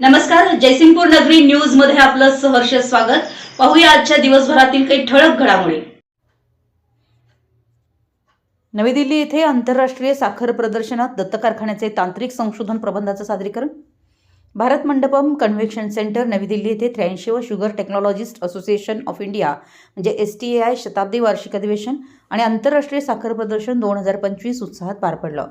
नमस्कार जयसिंगपूर नगरी न्यूजमध्ये आपलं सहर्ष स्वागत. पाहूया आजच्या दिवसभरातील काही ठळक घडामोडी. नवी दिल्ली येथे आंतरराष्ट्रीय साखर प्रदर्शनात दत्त कारखान्याचे तांत्रिक संशोधन प्रबंधाचं सादरीकरण. भारत मंडपम कन्व्हेन्शन सेंटर नवी दिल्ली येथे त्र्याऐंशी व sugar technologist association of India म्हणजे एस टी ए आय शताब्दी वार्षिक अधिवेशन आणि आंतरराष्ट्रीय साखर प्रदर्शन दोन हजार पंचवीस उत्साहात पार पडलं.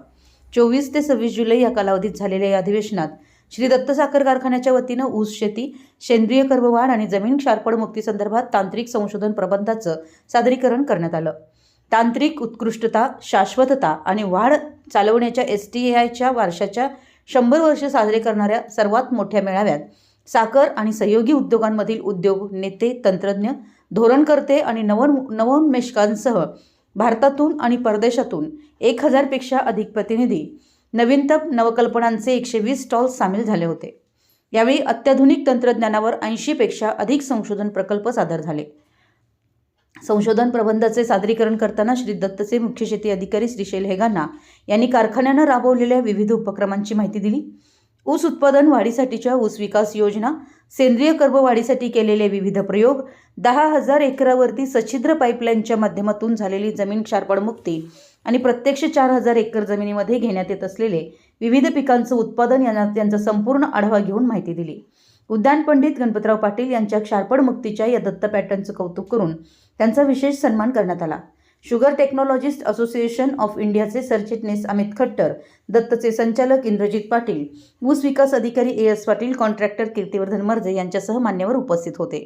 चोवीस ते सव्वीस जुलै या कालावधीत झालेल्या या अधिवेशनात श्री दत्त साखर कारखान्याच्या वतीनं ऊस शेती सेंद्रिय कर्मवाढ आणि जमीन क्षारपड मुक्तीसंदर्भात तांत्रिक संशोधन प्रबंधाचं सादरीकरण करण्यात आलं. तांत्रिक उत्कृष्टता शाश्वतता आणि वाढ चालवण्याच्या एस टी ए आयच्या वारशाच्या शंभर वर्ष साजरे करणाऱ्या सर्वात मोठ्या मेळाव्यात साखर आणि सहयोगी उद्योगांमधील उद्योग नेते तंत्रज्ञ धोरणकर्ते आणि नव नवोन्मेषकांसह भारतातून आणि परदेशातून एक हजारपेक्षा अधिक प्रतिनिधी नवीनतम नवकल्पनांचे एकशे वीस स्टॉल्स सामील झाले होते. यावेळी अत्याधुनिक तंत्रज्ञानावर ऐंशीपेक्षा अधिक संशोधन प्रकल्प सादर झाले. संशोधन प्रबंधाचे सादरीकरण करताना श्री दत्तचे मुख्य शेती अधिकारी श्रीशैल हेगांना यांनी कारखान्यानं राबवलेल्या विविध उपक्रमांची माहिती दिली. ऊस उत्पादन वाढीसाठीच्या ऊस विकास योजना सेंद्रिय कर्ब वाढीसाठी केलेले विविध प्रयोग दहा हजार एकरावरती सच्छिद्र पाईपलाईनच्या माध्यमातून झालेली जमीन क्षारपणमुक्ती आणि प्रत्यक्ष चार हजार एकर जमिनीमध्ये घेण्यात येत असलेले विविध पिकांचं उत्पादन यांना त्यांचा संपूर्ण आढावा घेऊन माहिती दिली. उद्यान पंडित गणपतराव पाटील यांच्या क्षारपड मुक्तीच्या या दत्त पॅटर्नचं कौतुक करून त्यांचा विशेष सन्मान करण्यात आला. शुगर टेक्नॉलॉजिस्ट असोसिएशन ऑफ इंडियाचे सरचिटणीस अमित खट्टर दत्तचे संचालक इंद्रजित पाटील ऊस विकास अधिकारी A S Patil contractor Kirtivardhan Marje यांच्यासह मान्यवर उपस्थित होते.